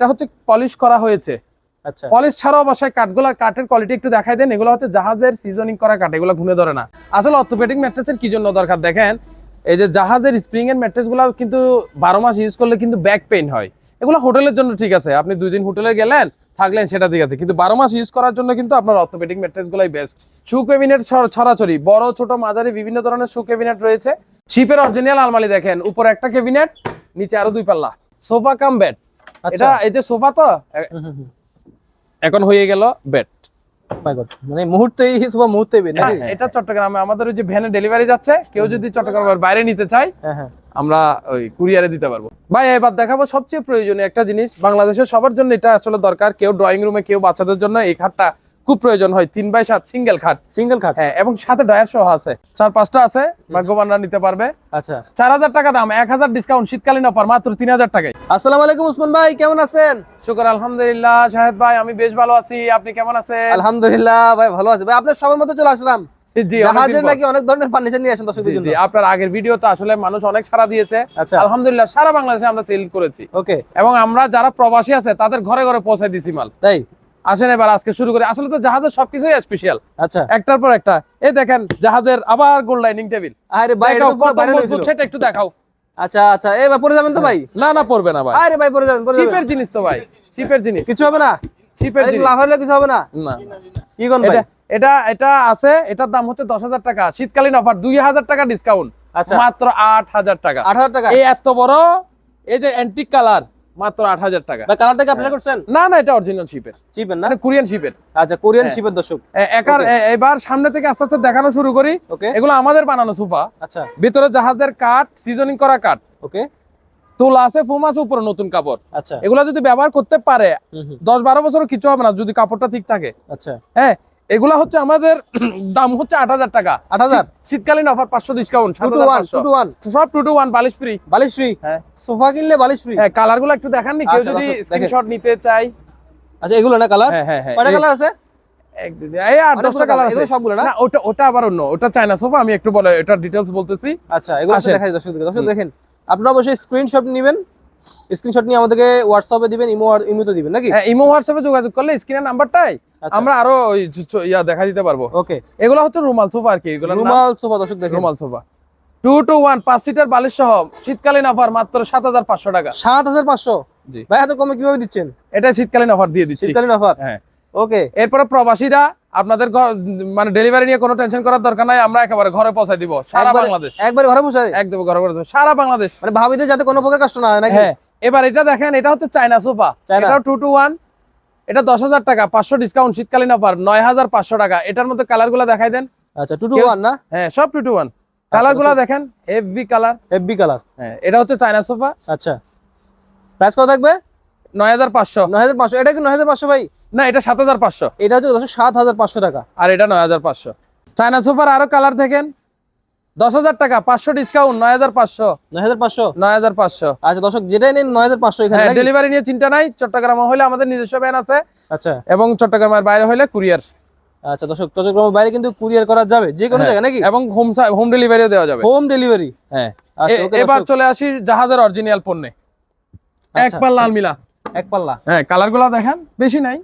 এটা হচ্ছে পলিশ করা হয়েছে। আচ্ছা। পলিশ ছাড়াও বাসায় কাঠগুলা কাঠের কোয়ালিটি একটু দেখাই দেন এগুলো হচ্ছে জাহাজের সিজনিং করা কাঠ এগুলো ধরে না। আসলে অর্থোপেডিক ম্যাট্রেসের কি জন্য দরকার? দেখেন এই যে জাহাজের স্প্রিং এর ম্যাট্রেসগুলো কিন্তু বারো মাস ইউজ করলে কিন্তু ব্যাক পেইন হয়। এগুলো হোটেলের জন্য ঠিক আছে আপনি দুই দিন হোটেলে গেলেন থাকলেন সেটা ঠিক আছে। কিন্তু বারো মাস ইউজ করার জন্য কিন্তু আপনার অর্থোপেডিক ম্যাট্রেস গুলাই বেস্ট শু ক্যাবিনেট ছড়াছড়ি বড় ছোট মাঝারি বিভিন্ন ধরনের শু ক্যাবিনেট রয়েছে। শিপের অরিজিনাল আলমারি দেখেন উপরে একটা ক্যাবিনেট নিচে আরও দুই পাল্লা। সোফা কাম বেড এটা এই যে সোফা তো। এখন হয়ে গেল বেড মানে মুহূর্তেই এই মুহূর্তেই মুহূর্তে নাকি? এটা চট্টগ্রামে আমাদের ওই যে ভ্যানে ডেলিভারি যাচ্ছে কেউ যদি চট্টগ্রামের বাইরে নিতে চায় হ্যাঁ হ্যাঁ। আমরা ওই কুরিয়ারে দিতে পারব। ভাই এবার দেখাবো সবচেয়ে প্রয়োজনীয় একটা জিনিস। বাংলাদেশের সবার জন্য এটা আসলে দরকার। কেউ ড্রয়িং রুমে কেউ বাচ্চাদের জন্য এই খাটটা খুব প্রয়োজন হয় তিন বাই সাত সিঙ্গেল খাট। সিঙ্গেল খাট? হ্যাঁ এবং সাথে ডয়ার সহ আছে। চার পাঁচটা আছে ভাগ্যবানরা নিতে পারবে। আচ্ছা। চার হাজার টাকা দাম এক হাজার ডিসকাউন্ট শীতকালীন অফার মাত্র তিন হাজার টাকায়। আসসালামু আলাইকুম উসমান ভাই কেমন আছেন? শুকর আলহামদুলিল্লাহ। শাহেদ ভাই আমি বেশ ভালো আছি। আপনি কেমন আছেন? আলহামদুলিল্লাহ ভাই ভালো আছে। ভাই আপনার সবার মতো চলে আসলাম। নাকি অনেক ধরনের ফার্নিচার নিয়ে আসেন আপনার আগের ভিডিওতে আসলে মানুষ অনেক দিয়েছে। আচ্ছা। আলহামদুলিল্লাহ সারা বাংলাদেশে আমরা সেল করেছি। ওকে এবং আমরা যারা প্রবাসী আছে তাদের ঘরে ঘরে পৌঁছে দিছি মাল। তাই? আসেন এবার আজকে শুরু করি। আসলে তো জাহাজের সবকিছুই স্পেশাল আচ্ছা। একটার পর একটা। এই দেখেন জাহাজের আবার গোল্ড লাইনিং টেবিল আরে ভাই এটা দেখাও তো পুরো কত ভাইরাল মজবুত হয়েছিল। সেটা একটু দেখাও। আচ্ছা আচ্ছা। এই ভাই পরে যাবেন তো ভাই? না না পড়বে না ভাই। আরে ভাই পরে যাবেন পরে যাবেন। শিপের জিনিস তো ভাই শিপের জিনিস। কিছু হবে না? শিপের জিনিস। লাভ হলে কিছু হবে না? না। কি কোন ভাই? এটা এটা এটা আছে এটার দাম হচ্ছে দশ হাজার টাকা। শীতকালীন অফার দুই হাজার টাকা ডিসকাউন্ট আচ্ছা। মাত্র আট হাজার টাকা। আট হাজার টাকা। এই এত বড় এই যে অ্যান্টিক কালার মাত্র আট হাজার টাকা। ভাই আপনারা করছেন? না না এটা অরিজিনাল শিপের চিপেন না? মানে কোরিয়ান শিপের আচ্ছা কোরিয়ান হ্যাঁ। শিপের দর্শক। একার এবার সামনে থেকে আস্তে আস্তে দেখানো শুরু করি। ওকে এগুলো আমাদের বানানো সোফা। আচ্ছা। ভিতরে জাহাজের কাঠ সিজনিং করা কাঠ। ওকে তোলা আছে ফোম আছে উপরে নতুন কাপড়। আচ্ছা। এগুলো যদি ব্যবহার করতে পারে দশ বারো বছর কিছু হবে না যদি কাপড়টা ঠিক থাকে। আচ্ছা। হ্যাঁ এগুলা হচ্ছে আমাদের দাম হচ্ছে আট হাজার টাকা। আট হাজার? শীতকালীন অফার পাঁচশো ডিসকাউন্ট সব টু টু ওয়ান বালিশ ফ্রি বালিশ ফ্রি হ্যাঁ। সোফা কিনলে বালিশ ফ্রি হ্যাঁ কালারগুলো একটু দেখাননি কেউ আচ্ছা, যদি স্ক্রিনশট নিতে চাই আচ্ছা এগুলো না কালার হ্যাঁ হ্যাঁ হ্যাঁ কয়টা কালার আছে? এই আট দশটা কালার আছে। সবগুলো না? ওটা ওটা আবার অন্য ওটা চায়না সোফা আমি একটু বলে এটা ডিটেলস বলতেছি। আচ্ছা এগুলো দেখাই দর্শকদের। দর্শক দেখেন আপনারা অবশ্যই স্ক্রিনশট নেবেন স্ক্রিনশট নিয়ে আমাদেরকে হোয়াটসঅ্যাপে দিবেন ইমো ইমোতে দিবেন নাকি? হ্যাঁ, ইমো হোয়াটসঅ্যাপে যোগাযোগ করলে স্ক্রিনের নাম্বারটাই আচ্ছা। আমরা আরও ইয়া দেখা দিতে পারব। ওকে। এগুলো হচ্ছে রুমাল সোফা আর কি এগুলো রুমাল সোফা দর্শক দেখেন। রুমাল সোফা। টু টু ওয়ান পাঁচ সিটার বালিশ সহ শীতকালীন অফার মাত্র সাত হাজার পাঁচশো টাকা। সাত হাজার পাঁচশো? জি। ভাই এত কমে কীভাবে দিচ্ছেন? এটা শীতকালীন অফার দিয়ে দিচ্ছি। শীতকালীন অফার হ্যাঁ। ওকে। এরপরে প্রবাসীরা আপনাদের মানে ডেলিভারি নিয়ে কোনো টেনশন করার দরকার নাই আমরা একেবারে ঘরে পৌঁছাই দিব। সারা বাংলাদেশ। একবার ঘরে বসে একদম ঘরে পৌঁছে সারা বাংলাদেশ। মানে ভাবিদের যাতে কোনো প্রকার কষ্ট না হয় নাকি? হ্যাঁ এবার এটা দেখেন এটা হচ্ছে চায়না সোফা। চায়না। এটাও টু টু ওয়ান এটা দশ হাজার টাকা পাঁচশো ডিসকাউন্ট শীতকালীন অফার নয় হাজার পাঁচশো টাকা। এটার মধ্যে কালারগুলা দেখাই দেন। আচ্ছা টু টু কেউ- ওয়ান না? হ্যাঁ সব টু টু ওয়ান কালারগুলা দেখেন এফবি কালার এফবি কালার হ্যাঁ এটা হচ্ছে চায়না সোফা। আচ্ছা। প্রাইস কত থাকবে? নয় হাজার পাঁচশো। নয় হাজার পাঁচশো। এটা কি নয় হাজার পাঁচশো ভাই? না এটা সাত হাজার পাঁচশো। এটা হচ্ছে দশ সাত হাজার পাঁচশো টাকা। আর এটা নয় হাজার পাঁচশো। চায়না সোফার আরও কালার দেখেন। দশ হাজার টাকা পাঁচশো ডিসকাউন্ট নয় হাজার পাঁচশো। নয় হাজার পাঁচশো? নয় হাজার পাঁচশো। আচ্ছা দর্শক যেটাই নেন নয় হাজার পাঁচশো এখানে হ্যাঁ ডেলিভারি নিয়ে চিন্তা নাই। চট্টগ্রামে হলে আমাদের নিজস্ব ভ্যান আছে। আচ্ছা। এবং চট্টগ্রামের বাইরে হলে কুরিয়ার আচ্ছা দর্শক চট্টগ্রামের বাইরে কিন্তু কুরিয়ার করা যাবে। যে কোনো হ্যাঁ। জায়গায় নাকি? এবং হোম হোম ডেলিভারিও দেওয়া যাবে। হোম ডেলিভারি হ্যাঁ। আচ্ছা এবার চলে আসি জাহাজের অরিজিনাল পণ্যে। এক আচ্ছা। পাল্লা আলমিলা এক পাল্লা? হ্যাঁ কালারগুলা দেখেন বেশি নাই।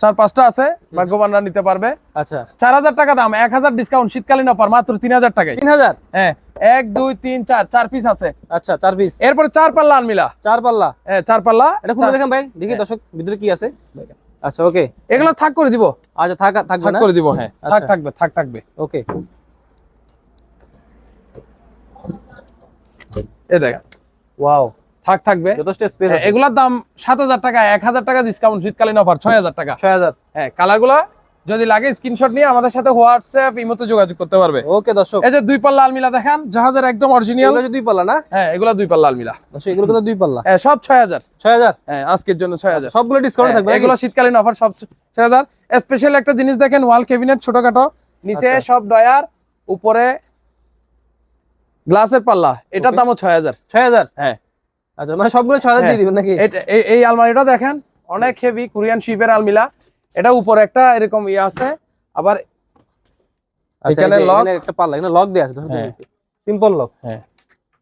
চার পাঁচটা আছে ভাগ্যবানরা নিতে পারবে। আচ্ছা। চার হাজার টাকা দাম এক হাজার ডিসকাউন্ট শীতকালীন অফার মাত্র তিন হাজার টাকায়। তিন হাজার? হ্যাঁ এক দুই তিন চার চার পিস আছে। আচ্ছা চার পিস এরপরে চার পাল্লা আলমিলা চার পাল্লা? হ্যাঁ চার পাল্লা এটা খুলে দেখেন ভাই দেখি হ্যাঁ। দর্শক ভিতরে কি আছে? আচ্ছা ওকে এগুলো থাক করে দিব। আচ্ছা থাক থাকবে থাক করে দিব হ্যাঁ থাক আচ্ছা। থাকবে থাক থাকবে। ওকে এ দেখেন। ওয়াও থাক থাকবে। যথেষ্ট স্পেস হ্যাঁ, আছে। এগুলার দাম সাত হাজার টাকা এক হাজার টাকা ডিসকাউন্ট শীতকালীন অফার ছয় হাজার টাকা। ছয় হাজার। হ্যাঁ কালারগুলা যদি লাগে স্ক্রিনশট নিয়ে আমাদের সাথে হোয়াটসঅ্যাপ ইমোতে যোগাযোগ করতে পারবে। ওকে দর্শক। এই যে দুই পাল্লা আলমিলা দেখান জাহাজের একদম অরিজিনাল এগুলো দুই পাল্লা না? হ্যাঁ এগুলা দুই পাল্লা আলমিলা দর্শক এগুলো কিন্তু দুই পাল্লা। হ্যাঁ সব ছয় হাজার। ছয় হাজার? হ্যাঁ আজকের জন্য ছয় হাজার। সবগুলো ডিসকাউন্ট থাকবে এগুলো শীতকালীন অফার সব ছয় হাজার। স্পেশাল একটা জিনিস দেখেন ওয়াল ক্যাবিনেট ছোটখাটো। নিচে আচ্ছা। সব ডয়ার উপরে গ্লাসের পাল্লা। এটার দামও ছয় হাজার। ছয় হাজার? হ্যাঁ। আচ্ছা মানে সবগুলো ছয় হাজার হ্যাঁ। দিয়ে দিবেন নাকি? এটা- এই- আলমারিটা দেখেন অনেক হেভি কোরিয়ান শিপের আলমিলা এটা উপরে একটা এরকম ইয়ে আছে। আবার আচ্ছা এখানে লক একটা পাল্লা এখানে লক দেয়া আছে হ্যাঁ। সিম্পল লক হ্যাঁ।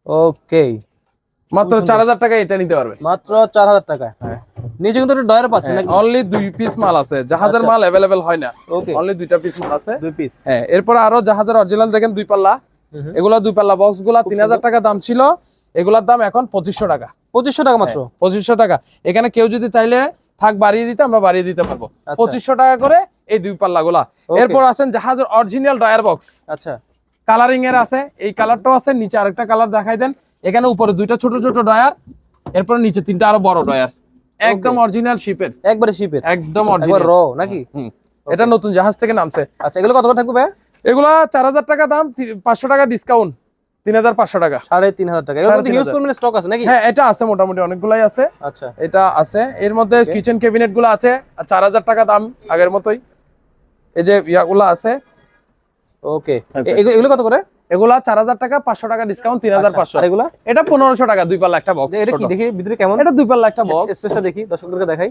ওকে মাত্র চার হাজার টাকা এটা নিতে পারবে। মাত্র চার হাজার টাকা। হ্যাঁ। নিচে কিন্তু একটা ডয়ার পাচ্ছেন নাকি? অনলি দুই পিস মাল আছে। জাহাজের আচ্ছা। মাল অ্যাভেলেবেল হয় না। ওকে অনলি দুইটা পিস মাল আছে। দুই পিস হ্যাঁ এরপর আরও জাহাজের অরিজিনাল দেখেন দুই পাল্লা। এগুলা দুই পাল্লা। বক্সগুলা তিন হাজার টাকা দাম ছিল। এগুলার দাম এখন পঁচিশশো টাকা। পঁচিশশো টাকা মাত্র? পঁচিশশো টাকা। এখানে কেউ যদি চাইলে থাক বাড়িয়ে দিতে আমরা বাড়িয়ে দিতে পারব। আচ্ছা। পঁচিশশো টাকা করে এই দুই পাল্লা গুলা. এরপর আছেন জাহাজের অরিজিনাল ডয়ার বক্স আচ্ছা। কালারিং এর আছে এই কালারটাও আছে নিচে আরেকটা কালার দেখাই দেন। এখানে উপরে দুইটা ছোট ছোট ডয়ার এরপর নিচে তিনটা আরও বড় ডয়ার একদম অরিজিনাল শিপের একবারে শিপের একদম অরিজিনাল র নাকি? এটা নতুন জাহাজ থেকে নামছে। আচ্ছা এগুলো কত করে থাকবে ভাই? এগুলা চার হাজার টাকা দাম পাঁচশো টাকা ডিসকাউন্ট তিন হাজার পাঁচশো টাকা। সাড়ে তিন হাজার টাকা। এগুলো সাড়ে কিন্তু তিন হিউজ হাজার। পরিমাণে স্টক আছে নাকি? হ্যাঁ এটা আছে মোটামুটি অনেকগুলাই আছে। আচ্ছা। এটা আছে। এর মধ্যে কিচেন ক্যাবিনেটগুলো আছে চার হাজার টাকা দাম আগের মতোই। এই যে ইয়াগুলো আছে। ওকে এগুলো কত করে? এগুলা চার হাজার টাকা পাঁচশো টাকা ডিসকাউন্ট তিন হাজার পাঁচশো। এগুলা? এটা পনেরোশো টাকা দুই পাল্লা একটা বক্স এটা কি দেখি? ভিতরে কেমন? এটা দুই পাল্লা একটা বক্স স্পেসটা দেখি দর্শকদেরকে দেখাই।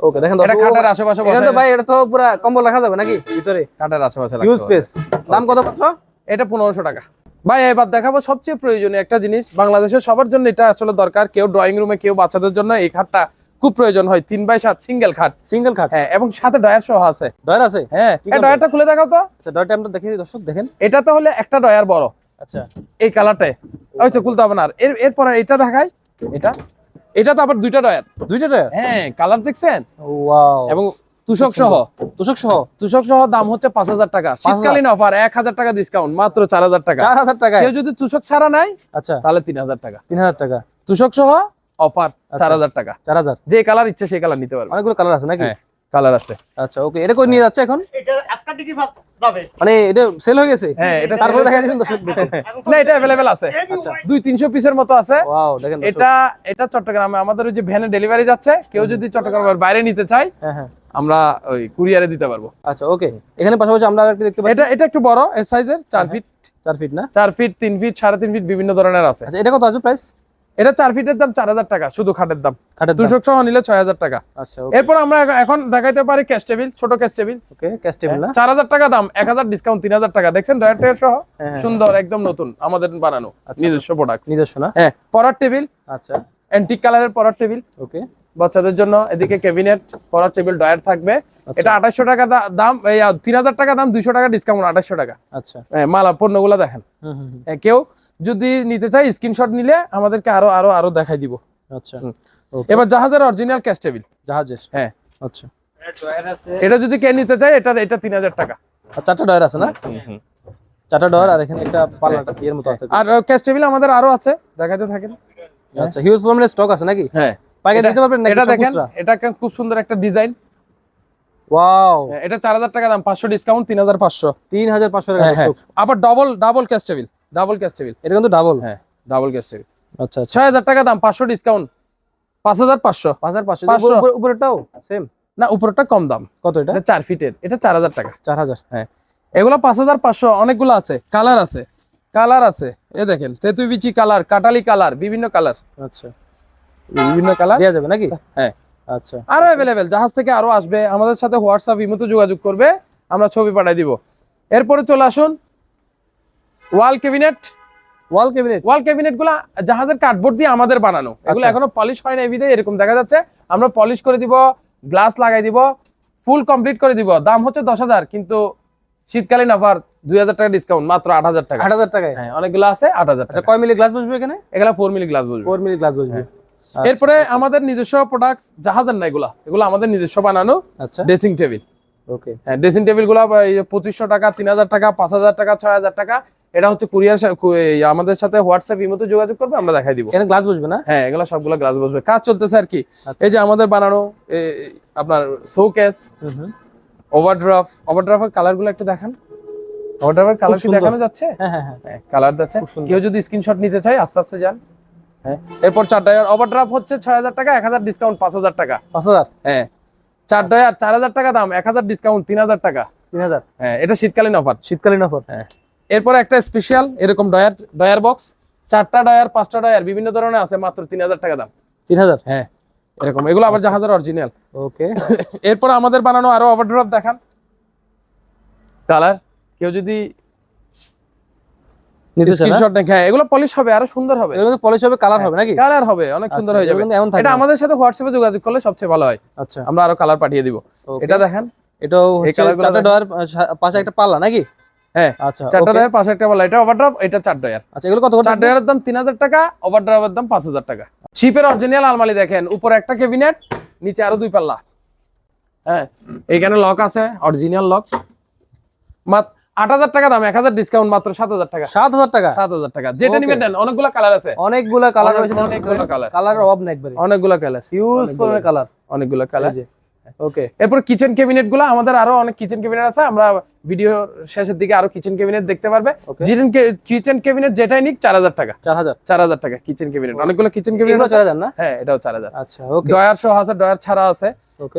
ওকে দেখেন এটা দর্শক খাটের আশেপাশে এটা তো বসায়- ভাই এটা তো পুরো কম্বল রাখা যাবে নাকি? ভিতরে। আশেপাশে স্পেস দাম কত মাত্র? এটা পনেরোশো টাকা। ভাই এবার দেখাবো সবচেয়ে প্রয়োজনীয় একটা জিনিস। বাংলাদেশের সবার জন্য এটা আসলে দরকার। কেউ ড্রয়িং রুমে কেউ বাচ্চাদের জন্য এই খাটটা খুব প্রয়োজন হয়। তিন বাই সাত সিঙ্গেল খাট। সিঙ্গেল খাট? হ্যাঁ এবং সাথে ডয়ার সহ আছে। ডয়ার আছে? হ্যাঁ ডয়ারটা খুলে দেখাও তো। আচ্ছা ডয়ারটা আমরা দেখি দর্শক দেখেন। এটা তো হলে একটা ডয়ার বড়। আচ্ছা। এই কালারটায় হয়তো খুলতে হবে না। আর এর এরপরে এটা দেখাই। এটা? এটা তো আবার দুইটা ডয়ার দুইটা ডয়ার হ্যাঁ কালার দেখছেন? ওয়াও এবং তুষক সহ তোষক সহ তুষক সহ দাম হচ্ছে পাঁচ হাজার টাকা। শীতকালীন অফার এক হাজার টাকা ডিসকাউন্ট মাত্র চার হাজার টাকা। চার হাজার টাকায়? কেউ যদি তুষক ছাড়া নাই আচ্ছা। তাহলে তিন হাজার টাকা। তিন হাজার টাকা। তুষক সহ অফার আচ্ছা। চার হাজার টাকা। চার হাজার। যে কালার ইচ্ছে সেই কালার নিতে পারবে। অনেকগুলো কালার আছে নাকি? হ্যাঁ কালার আছে। আচ্ছা ওকে এটা কই নিয়ে যাচ্ছে এখন? মানে এটা সেল হয়ে গেছে? হ্যাঁ এটা তারপরে দেখা দিয়েছেন দর্শক না এটা অ্যাভেলেবেল আছে। আচ্ছা। দুই তিনশো পিসের মতো আছে। ওয়াও দেখেন এটা এটা চট্টগ্রামে আমাদের ওই যে ভ্যানে ডেলিভারি যাচ্ছে কেউ যদি চট্টগ্রামের বাইরে নিতে চায় হ্যাঁ হ্যাঁ। আমরা ওই কুরিয়ারে দিতে পারব। আচ্ছা ওকে এখানে পাশাপাশি আমরা আরেকটা দেখতে পাচ্ছি। এটা এটা একটু বড় এর সাইজের চার হ্যাঁ, ফিট চার ফিট না? চার ফিট তিন ফিট সাড়ে তিন ফিট বিভিন্ন ধরনের আছে। আচ্ছা এটা কত আছে প্রাইস এটা চার ফিটের দাম চার হাজার টাকা শুধু খাটের দাম। তুষক সহ নিলে ছয় হাজার টাকা। আচ্ছা এরপর আমরা এখন- দেখাইতে পারি ক্যাশ টেবিল ছোট cash table okay cash table না? চার হাজার টাকা দাম এক হাজার ডিসকাউন্ট তিন হাজার টাকা। দেখছেন ডয়ার টয়ার সহ? হ্যাঁ, হ্যাঁ। সুন্দর একদম নতুন আমাদের বানানো আচ্ছা। নিজস্ব প্রোডাক্ট নিজস্ব না? হ্যাঁ পরার টেবিল আচ্ছা। অ্যান্টিক কালারের পরার টেবিল ওকে বাচ্চাদের জন্য। এদিকে ক্যাবিনেট পরার টেবিল ডয়ার থাকবে। আচ্ছা। এটা আঠাশশো টাকা দাম এই তিন হাজার টাকা দাম দুইশো টাকা ডিসকাউন্ট আঠাশশো টাকা। আচ্ছা। মালা পণ্যগুলো দেখেন। কেউ যদি নিতে চাই স্ক্রিনশট নিলে আমাদেরকে আরও আরও আরও দেখাই দিব। আচ্ছা। এবার জাহাজের অরিজিনাল ক্যাশ টেবিল জাহাজের? হ্যাঁ। আচ্ছা। এটা যদি কে নিতে চায় এটা এটা তিন হাজার টাকা। আর চারটা ডয়ার আছে না? চারটা ডয়ার আর এখানে একটা পাল্লা এর মতো আছে। আর ক্যাশ টেবিল আমাদের আরও আছে। দেখাতে থাকেন। আচ্ছা হিউজ পরিমাণে স্টক আছে নাকি? হ্যাঁ। পাইকারি এটা- নিতে পারবেন এটা দেখেন এটা খুব সুন্দর একটা ডিজাইন। ওয়াও। এটা চার হাজার টাকা দাম পাঁচশো ডিসকাউন্ট তিন হাজার পাঁচশো। তিন হাজার পাঁচশো টাকা হ্যাঁ হ্যাঁ। আবার double double cash table double cash table এটা কিন্তু ডাবল হ্যাঁ ডাবল ক্যাশ টেবিল আচ্ছা আচ্ছা। ছয় হাজার টাকা দাম পাঁচশো ডিসকাউন্ট পাঁচ হাজার পাঁচশো। পাঁচ হাজার পাঁচশো। পাঁচশো। উপর- উপর- উপরেরটাও সেম না উপরটা কম দাম। কত এটা? এটা চার ফিটের এটা চার হাজার টাকা। চার হাজার। এগুলো পাঁচ হাজার পাঁচশো অনেকগুলো আছে। কালার আছে। কালার আছে। এ দেখেন তেতুই বিচি কালার কাটালি কালার বিভিন্ন কালার। আচ্ছা। বিভিন্ন কালার? দেওয়া যাবে নাকি? হ্যাঁ। আচ্ছা। আরও অ্যাভেলেবেল জাহাজ থেকে আরও আসবে। আমাদের সাথে হোয়াটসঅ্যাপ ইমোতে যোগাযোগ করবে। আমরা ছবি দিব। এরপরে চলে আসুন। ওয়াল ক্যাবিনেট ওয়াল ক্যাবিনেট ওয়াল ক্যাবিনেটগুলা জাহাজের কার্ডবোর্ড দিয়ে আমাদের বানানো। এগুলো আচ্ছা। এখনও পলিশ হয় না এরকম দেখা যাচ্ছে। আমরা পলিশ করে দিব গ্লাস লাগাই দিব ফুল কমপ্লিট করে দিব। দাম হচ্ছে দশ হাজার কিন্তু শীতকালীন অফার দুই হাজার টাকা ডিসকাউন্ট মাত্র আট হাজার টাকা। আট হাজার টাকায়? হ্যাঁ অনেকগুলো আছে আট হাজার আচ্ছা টাকা। কয় মিলি গ্লাস বসবে এখানে? এগুলা ফোর মিলি গ্লাস বলব ফোর মিলি গ্লাস বসবে। এরপরে আমাদের নিজস্ব প্রোডাক্ট জাহাজের না এগুলা এগুলো আমাদের নিজস্ব বানানো আচ্ছা। ড্রেসিং টেবিল ওকে হ্যাঁ ড্রেসিং টেবিলগুলো পঁচিশশো টাকা তিন হাজার টাকা পাঁচ হাজার টাকা ছয় হাজার টাকা এটা হচ্ছে কুরিয়ার আমাদের সাথে হোয়াটসঅ্যাপ ইমোতে যোগাযোগ করবে আমরা দেখাই দিব। এখানে গ্লাস বসবে না? হ্যাঁ এগুলো সবগুলো গ্লাস বসবে। কাজ চলতেছে আর কি। আচ্ছা। এই যে আমাদের বানানো আপনার শোকেস ওভারড্রাফ ওভারড্রাফের কালারগুলো একটু দেখান। ওভারড্রাফের কালার কি দেখানো যাচ্ছে? হ্যাঁ হ্যাঁ হ্যাঁ। হ্যাঁ কালার যাচ্ছে। কেউ যদি স্ক্রিনশট নিতে চায় আস্তে আস্তে যান। হ্যাঁ এরপর চার ডয়ার ওভারড্রাফ হচ্ছে ছয় হাজার টাকা এক হাজার ডিসকাউন্ট পাঁচ হাজার টাকা। পাঁচ হাজার? হ্যাঁ চার ডয়ার চার হাজার টাকা দাম এক হাজার ডিসকাউন্ট তিন হাজার টাকা। তিন হাজার? হ্যাঁ এটা শীতকালীন অফার শীতকালীন অফার হ্যাঁ এরপর একটা স্পেশাল এরকম ডয়ার ডয়ার বক্স চারটা ডয়ার পাঁচটা ডয়ার বিভিন্ন ধরনের আছে মাত্র তিন হাজার টাকা দাম। তিন হাজার? হ্যাঁ এরকম এগুলো আবার জাহাজের অরিজিনাল ওকে। এরপর আমাদের বানানো আরও ওভারড্রপ দেখান। কালার কেউ যদি নিতে স্ক্রিনশট দেখে হ্যাঁ এগুলো পলিশ হবে আরও সুন্দর হবে। এগুলো পলিশ হবে কালার হবে নাকি? কালার হবে অনেক সুন্দর আচ্ছা, হয়ে যাবে। এটা আমাদের সাথে হোয়াটসঅ্যাপে যোগাযোগ করলে সবচেয়ে ভালো হয়। আচ্ছা। আমরা আরও কালার পাঠিয়ে দিব। এটা দেখেন। এটাও হচ্ছে চারটা ডয়ার পাশে একটা পাল্লা নাকি? হ্যাঁ আচ্ছা চারটা ডয়ার পাশে একটা বলা এটা এটা চার ডয়ার আচ্ছা এগুলো কত চার? ডয়ারের দাম তিন হাজার টাকা ওভারড্রপের দাম পাঁচ হাজার টাকা। শিপের অরিজিনাল আলমারি দেখেন উপরে একটা ক্যাবিনেট নিচে আরও দুই পাল্লা। হ্যাঁ এইখানে লক আছে অরিজিনাল লক মাত্র আট হাজার টাকা দাম এক হাজার ডিসকাউন্ট মাত্র সাত হাজার টাকা। সাত হাজার টাকা? সাত হাজার টাকা। যেটা নিবেন নেন অনেকগুলো কালার আছে। অনেকগুলা কালার রয়েছে। অনেকগুলো colour। কালার অভাব নাই একবারে। অনেকগুলো কালার হিউজ পরিমাণে কালার অনেকগুলো কালার ওকে এরপর কিচেন ক্যাবিনেটগুলো আমাদের আরও অনেক কিচেন ক্যাবিনেট আছে। আমরা ভিডিও শেষের দিকে আরও কিচেন ক্যাবিনেট দেখতে পারবে। কিচেন ক্যাবিনেট যেটাই নিক চার হাজার টাকা। চার হাজার। চার হাজার টাকা কিচেন ক্যাবিনেট অনেকগুলো কিচেন ক্যাবিনেট চার হাজার না? হ্যাঁ এটাও চার হাজার। আচ্ছা ডয়ার সহ আছে ডয়ার ছাড়া আছে।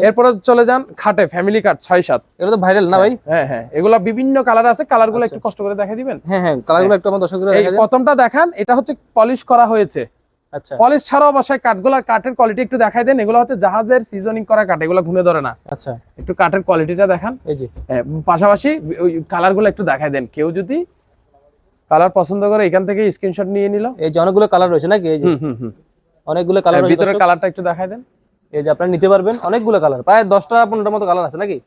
এরপরে চলে যান খাটে ফ্যামিলি কার্ড ছয় সাত। এগুলো তো ভাইরাল না ভাই? হ্যাঁ হ্যাঁ। এগুলা বিভিন্ন কালার আছে কালারগুলো আচ্ছা। একটু কষ্ট করে দেখা দিবেন? হ্যাঁ হ্যাঁ কালারগুলো একটু আমার দর্শকদের প্রথমটা দেখান এটা হচ্ছে পলিশ করা হয়েছে। আচ্ছা। পলিশ ছাড়াও বাসায় কাঠগুলা কাঠের কোয়ালিটি একটু দেখাই দেন। এগুলো হচ্ছে জাহাজের সিজনিং করা কাঠ এগুলো ঘুরে ধরে না। আচ্ছা। একটু কাঠের কোয়ালিটিটা দেখান। এই যে। হ্যাঁ, পাশাপাশি ওই কালারগুলো একটু দেখাই দেন। কেউ যদি কালার পছন্দ করে এখান থেকে স্ক্রিনশট নিয়ে নিল। এই যে অনেকগুলো কালার রয়েছে নাকি? এই যে। হুম হুম হুম। অনেকগুলো কালার ভিতরের কালারটা একটু দেখাই দেন। এই যে আপনারা নিতে পারবেন অনেকগুলো কালার প্রায় দশটা পনেরোটার মতো কালার আছে নাকি?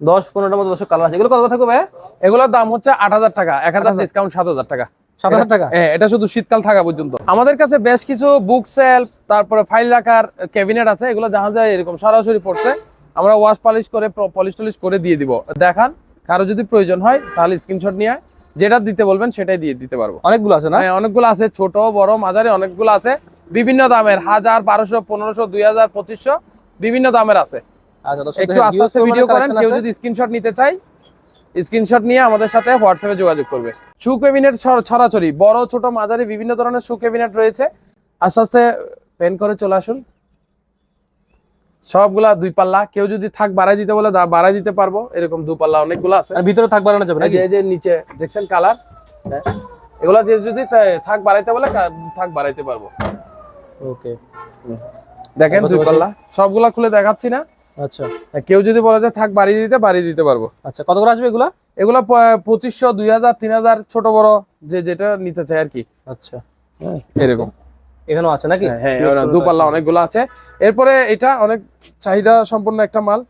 দশ পনেরোটার মতো দর্শক কালার আছে। এগুলো কত থাকবে ভাই এগুলোর দাম হচ্ছে আট হাজার টাকা এক হাজার ডিসকাউন্ট সাত হাজার টাকা। সাত হাজার টাকা? হ্যাঁ এটা শুধু শীতকাল থাকা পর্যন্ত। আমাদের কাছে বেশ কিছু বুক সেল তারপরে ফাইল রাখার ক্যাবিনেট আছে এগুলো জাহাজে এরকম সরাসরি পড়ছে। আমরা ওয়াশ পলিশ করে পলিশ টলিশ করে দিয়ে দিব। দেখান কারও যদি প্রয়োজন হয় তাহলে স্ক্রিনশট নিয়ে যেটা দিতে বলবেন সেটাই দিয়ে দিতে পারব। অনেকগুলো আছে না? হ্যাঁ অনেকগুলো আছে ছোট বড় মাঝারি অনেকগুলো আছে। বিভিন্ন দামের হাজার বারোশো পনেরোশো দুই হাজার পঁচিশশো বিভিন্ন দামের আছে। আচ্ছা একটু আস্তে আস্তে ভিডিও করেন কেউ যদি স্ক্রিনশট নিতে চাই স্ক্রিনশট নিয়ে আমাদের সাথে হোয়াটসঅ্যাপে যোগাযোগ করবে। শু ক্যাবিনেট ছড়াছড়ি বড় ছোট মাঝারি বিভিন্ন ধরনের শু ক্যাবিনেট রয়েছে। আস্তে আস্তে পেন করে চলে আসুন। সবগুলা দুই পাল্লা কেউ যদি থাক বাড়াই দিতে বলে বাড়াই দিতে পারব এরকম দু পাল্লা অনেকগুলো আছে। আর ভিতরে থাক বাড়ানো যাবে এই যে- যে নিচে দেখছেন কালার এগুলা যে যদি থাক বাড়াইতে বলে থাক বাড়াইতে পারব। ওকে। দেখেন দুই পাল্লা। সবগুলা খুলে দেখাচ্ছি না। আচ্ছা। কেউ যদি বলে যে থাক বাড়িয়ে দিতে বাড়িয়ে দিতে পারব। আচ্ছা কত করে আসবে এগুলা? এগুলো পঁচিশশো দুই হাজার তিন হাজার ছোট বড় যে যেটা নিতে চায় আর কি। আচ্ছা। এরকম। এখানেও আছে নাকি? হ্যাঁ, হ্যাঁ Huge ওরা পরিমাণে দু পাল্লা অনেকগুলো আছে। এরপরে এটা অনেক চাহিদা সম্পন্ন একটা মাল।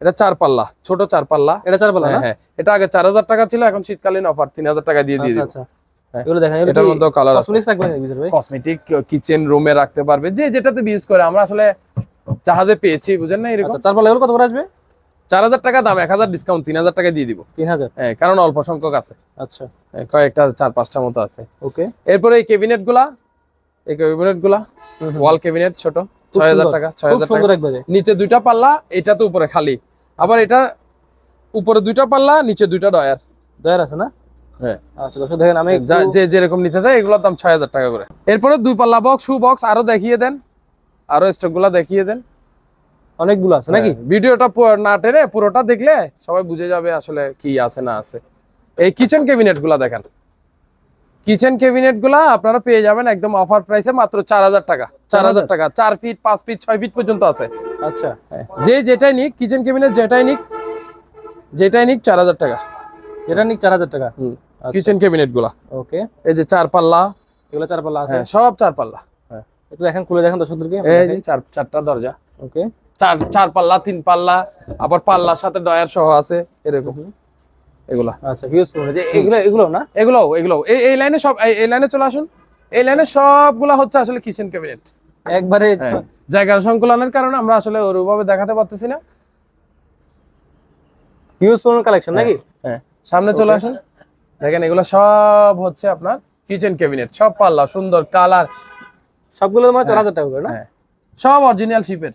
এটা চার পাল্লা ছোট চার পাল্লা। এটা চার পাল্লা হ্যাঁ হ্যাঁ। এটা আগে চার হাজার টাকা ছিল এখন শীতকালীন অফার তিন হাজার টাকা দিয়ে দিয়ে আচ্ছা হ্যাঁ। এগুলো দেখেন এটার মধ্যে কালার কসমেটিক্স রাখবেন ভিতরে ভাই? কসমেটিক কিচেন রুমে রাখতে পারবে। যে যেটাতে ইউজ করে আমরা আসলে জাহাজে পেয়েছি বুঝেন না এরকম? এগুলো কত করে আসবে? চার হাজার টাকা দাম এক হাজার ডিসকাউন্ট তিন হাজার টাকা দিয়ে দিব। তিন হাজার? হ্যাঁ কারণ অল্প সংখ্যক আছে। আচ্ছা। কয়েকটা চার পাঁচটা মতো আছে। ওকে। এরপরে এই ক্যাবিনেটগুলা এই ক্যাবিনেটগুলা ওয়াল ক্যাবিনেট ছোট ছয় হাজার টাকা ছয় হাজার টাকা। নিচে দুইটা পাল্লা এটা তো উপরে খালি। আবার এটা উপরে দুইটা পাল্লা নিচে দুইটা ডয়ার দয়ার আছে না। আচ্ছা দর্শক দেখেন আমি যে যেরকম নিতে চাই এগুলোর দাম ছয় হাজার টাকা করে। এরপরে দুই পাল্লা বক্স শু বক্স আরও দেখিয়ে দেন। আরও দেখিয়ে দেন। অনেকগুলো আছে নাকি? হ্যাঁ, ভিডিওটা না টেনে পুরোটা দেখলে সবাই বুঝে যাবে আসলে কি আছে না আছে। এই কিচেন ক্যাবিনেটগুলা দেখেন। কিচেন ক্যাবিনেটগুলা আপনারা পেয়ে যাবেন একদম অফার প্রাইসে মাত্র চার হাজার টাকা। চার হাজার টাকা। চার ফিট পাঁচ ফিট ছয় ফিট পর্যন্ত আছে। আচ্ছা। হ্যাঁ, যে যেটাই নিক কিচেন ক্যাবিনেট যেটাই নিক যেটাই নিক চার হাজার টাকা। এটা নিক চার হাজার টাকা। হুম। কিচেন ক্যাবিনেটগুলা। ওকে। এই যে চার পাল্লা। এগুলো চার পাল্লা আছে? হ্যাঁ, সব চার পাল্লা। একটু দেখেন খুলে দেখেন দর্শকদেরকে এই যে চার চারটা দরজা। ওকে। চার চার পাল্লা তিন পাল্লা আবার পাল্লার সাথে ডয়ার সহ আছে এরকম। এগুলা। আচ্ছা হিউজ যে এগুলো এগুলো না? এগুলো এগুলো এই এই লাইনে সব এই- লাইনে চলে আসুন। এই লাইনে সবগুলা হচ্ছে আসলে কিচেন ক্যাবিনেট একবারে জায়গার সংকুলনের কারণে আমরা আসলে ওরভাবে দেখাতে পারতেছি না। হিউজ কালেকশন নাকি? হ্যাঁ সামনে চলে আসুন। দেখেন এগুলো সব হচ্ছে আপনার কিচেন ক্যাবিনেট সব পাল্লা সুন্দর কালার সবগুলো তোমার চার হাজার টাকা করে না? হ্যাঁ। সব অরিজিনাল শিপের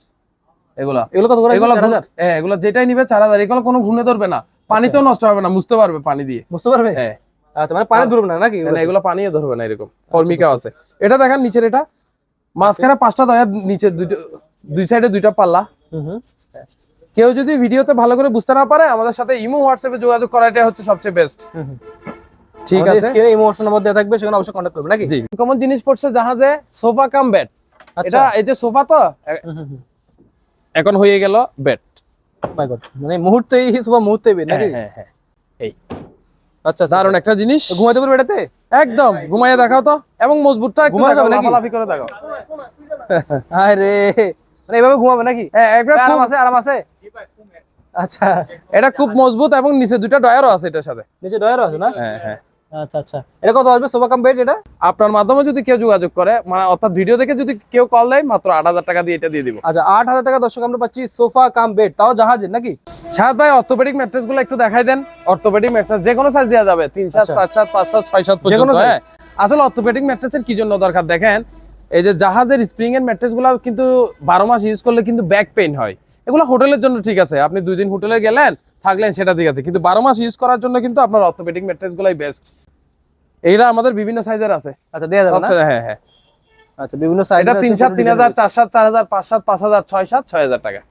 এগুলা। এগুলো কত করে? এগুলো হ্যাঁ এগুলো যেটাই নিবে চার হাজার। এগুলো কোনো ঘুনে ধরবে না। পানিতেও নষ্ট হবে না মুছতে পারবে পানি দিয়ে। বুঝতে পারবে? হ্যাঁ। আচ্ছা মানে পানি ধরবে না নাকি এগুলো পানিও ধরবে না এরকম। ফর্মিকাও আছে। এটা দেখেন নিচের এটা। মাঝখানে পাঁচটা দয়া নিচে দুটো দুই সাইডে দুইটা পাল্লা। হুম হুম। কেউ যদি ভিডিওতে ভালো করে বুঝতে না পারে আমাদের সাথে ইমো হোয়াটসঅ্যাপে যোগাযোগ করাটাই হচ্ছে সবচেয়ে বেস্ট। ঠিক আছে? স্ক্রিনে ইমোশন নাম্বার দেওয়া থাকবে সেখানে অবশ্যই কন্ট্যাক্ট করবে নাকি? জি। কমন জিনিস পড়ছে জাহাজে সোফা কাম বেড আচ্ছা। এটা এই যে সোফা তো। এখন হয়ে গেল বেড My God, মানে মুহূর্তেই সোফা মুহূর্তেই বের নাকি? হ্যাঁ হ্যাঁ এই। আচ্ছা আচ্ছা দারুণ একটা জিনিস। ঘুমাইতে পারবে এটাতে? একদম ঘুমাইয়ে দেখাও তো এবং মজবুতটা একটু দেখাও? লাফালাফি করে দেখাও। আরে মানে এভাবে ঘুমাবে নাকি? হ্যাঁ, আরাম আছে আরাম আছে? আচ্ছা এটা খুব মজবুত এবং নিচে দুইটা ডয়ারও আছে এটার সাথে। নিচে ডয়ারও আছে না? হ্যাঁ হ্যাঁ। আচ্ছা আচ্ছা। এটা কত আসবে? সোফা কাম বেড এটা? আপনার মাধ্যমে যদি কেউ যোগাযোগ করে মানে অর্থাৎ ভিডিও দেখে যদি কেউ কল দেয় মাত্র আট হাজার টাকা দিয়ে এটা দিয়ে দিব। আচ্ছা আট হাজার টাকা দর্শক আমরা পাচ্ছি সোফা কাম বেড তাও জাহাজের নাকি? সাত ভাই অর্থোপেডিক ম্যাট্রেসগুলো একটু দেখাই দেন। অর্থোপেডিক ম্যাট্রেস যে কোনো সাইজ দেওয়া যাবে তিন সাত আচ্ছা। সাত পাঁচ সাত ছয় সাত যে কোনো? হ্যাঁ। আসলে অর্থোপেডিক ম্যাট্রেসের কি জন্য দরকার দেখেন? এই যে জাহাজের স্প্রিং এর ম্যাট্রেসগুলো কিন্তু বারো মাস ইউজ করলে কিন্তু ব্যাক পেইন হয়। এগুলো হোটেলের জন্য ঠিক আছে আপনি দুই দিন হোটেলে গেলেন থাকলেন সেটা ঠিক আছে কিন্তু বারো মাস ইউজ করার জন্য কিন্তু আপনার অর্থোপেডিক ম্যাট্রেস গুলাই বেস্ট এইটা আমাদের বিভিন্ন সাইজের আছে। আচ্ছা দেয়া যাবে না? হ্যাঁ হ্যাঁ। আচ্ছা বিভিন্ন সাইজ এটা তিন সাত তিন হাজার চার সাত চার হাজার পাঁচ সাত পাঁচ হাজার ছয় সাত ছয় হাজার টাকা।